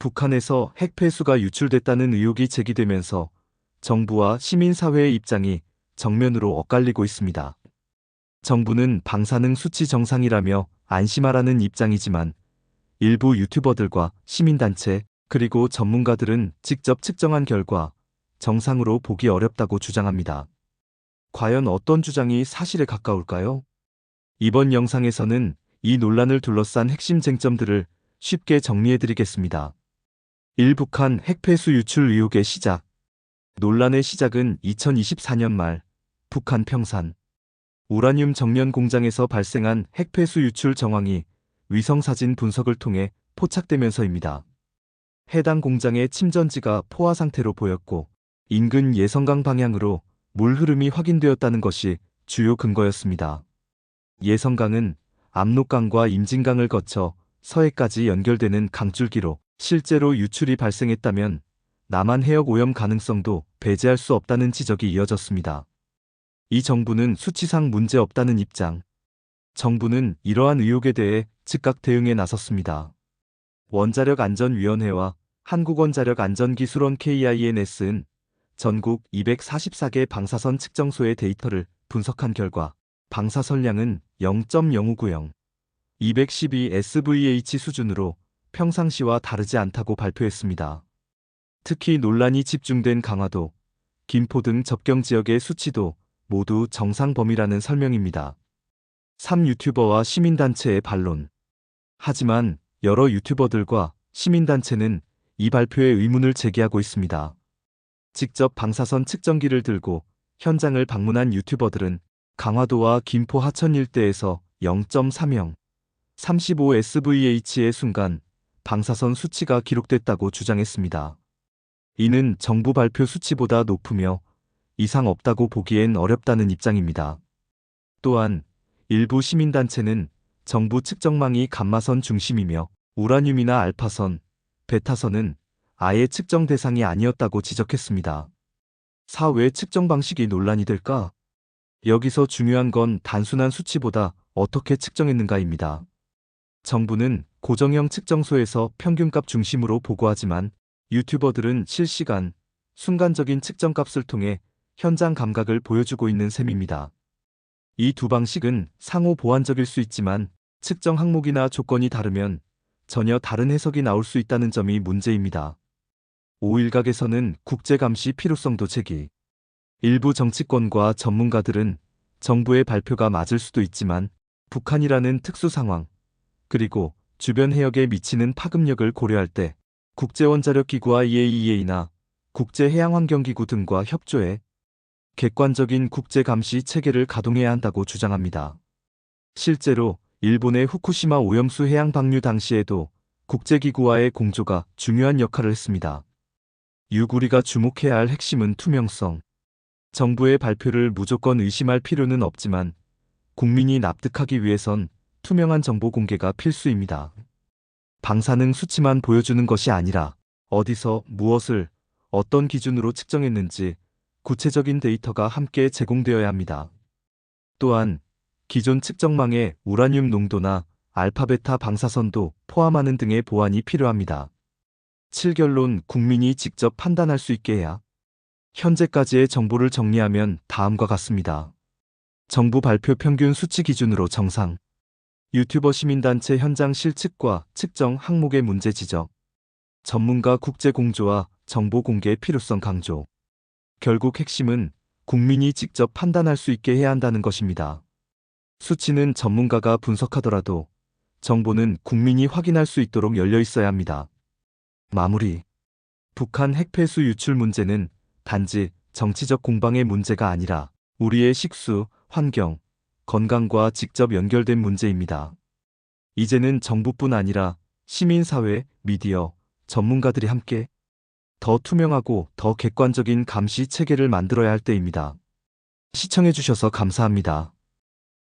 북한에서 핵폐수가 유출됐다는 의혹이 제기되면서 정부와 시민사회의 입장이 정면으로 엇갈리고 있습니다. 정부는 방사능 수치 정상이라며 안심하라는 입장이지만 일부 유튜버들과 시민단체 그리고 전문가들은 직접 측정한 결과 정상으로 보기 어렵다고 주장합니다. 과연 어떤 주장이 사실에 가까울까요? 이번 영상에서는 이 논란을 둘러싼 핵심 쟁점들을 쉽게 정리해드리겠습니다. 1. 북한 핵폐수 유출 의혹의 시작 논란의 시작은 2024년 말 북한 평산 우라늄 정년 공장에서 발생한 핵폐수 유출 정황이 위성 사진 분석을 통해 포착되면서입니다. 해당 공장의 침전지가 포화 상태로 보였고 인근 예성강 방향으로 물 흐름이 확인되었다는 것이 주요 근거였습니다. 예성강은 압록강과 임진강을 거쳐 서해까지 연결되는 강줄기로 실제로 유출이 발생했다면 남한 해역 오염 가능성도 배제할 수 없다는 지적이 이어졌습니다. 이 정부는 수치상 문제 없다는 입장. 정부는 이러한 의혹에 대해 즉각 대응에 나섰습니다. 원자력안전위원회와 한국원자력안전기술원 KINS는 전국 244개 방사선 측정소의 데이터를 분석한 결과 방사선량은 0.0590, 212 SVH 수준으로 평상시와 다르지 않다고 발표했습니다. 특히 논란이 집중된 강화도, 김포 등 접경 지역의 수치도 모두 정상 범위라는 설명입니다. 3 유튜버와 시민단체의 반론. 하지만 여러 유튜버들과 시민단체는 이 발표에 의문을 제기하고 있습니다. 직접 방사선 측정기를 들고 현장을 방문한 유튜버들은 강화도와 김포 하천 일대에서 0.30, 35 SVH의 순간 방사선 수치가 기록됐다고 주장했습니다. 이는 정부 발표 수치보다 높으며 이상 없다고 보기엔 어렵다는 입장입니다. 또한 일부 시민단체는 정부 측정망이 감마선 중심이며 우라늄이나 알파선, 베타선은 아예 측정 대상이 아니었다고 지적했습니다. 사회 측정 방식이 논란이 될까? 여기서 중요한 건 단순한 수치보다 어떻게 측정했는가입니다. 정부는 고정형 측정소에서 평균값 중심으로 보고하지만 유튜버들은 실시간, 순간적인 측정값을 통해 현장 감각을 보여주고 있는 셈입니다. 이 두 방식은 상호 보완적일 수 있지만 측정 항목이나 조건이 다르면 전혀 다른 해석이 나올 수 있다는 점이 문제입니다. 5일각에서는 국제감시 필요성도 제기. 일부 정치권과 전문가들은 정부의 발표가 맞을 수도 있지만 북한이라는 특수 상황, 그리고 주변 해역에 미치는 파급력을 고려할 때 국제원자력기구와 EAEA나 국제해양환경기구 등과 협조해 객관적인 국제감시 체계를 가동해야 한다고 주장합니다. 실제로 일본의 후쿠시마 오염수 해양 방류 당시에도 국제기구와의 공조가 중요한 역할을 했습니다. 유구리가 주목해야 할 핵심은 투명성. 정부의 발표를 무조건 의심할 필요는 없지만 국민이 납득하기 위해선 투명한 정보 공개가 필수입니다. 방사능 수치만 보여주는 것이 아니라 어디서 무엇을 어떤 기준으로 측정했는지 구체적인 데이터가 함께 제공되어야 합니다. 또한 기존 측정망에 우라늄 농도나 알파베타 방사선도 포함하는 등의 보완이 필요합니다. 7결론 국민이 직접 판단할 수 있게 해야 현재까지의 정보를 정리하면 다음과 같습니다. 정부 발표 평균 수치 기준으로 정상 유튜버 시민단체 현장 실측과 측정 항목의 문제 지적 전문가 국제 공조와 정보 공개의 필요성 강조 결국 핵심은 국민이 직접 판단할 수 있게 해야 한다는 것입니다. 수치는 전문가가 분석하더라도 정보는 국민이 확인할 수 있도록 열려 있어야 합니다. 마무리. 북한 핵폐수 유출 문제는 단지 정치적 공방의 문제가 아니라 우리의 식수, 환경, 건강과 직접 연결된 문제입니다. 이제는 정부뿐 아니라 시민사회, 미디어, 전문가들이 함께 더 투명하고 더 객관적인 감시 체계를 만들어야 할 때입니다. 시청해주셔서 감사합니다.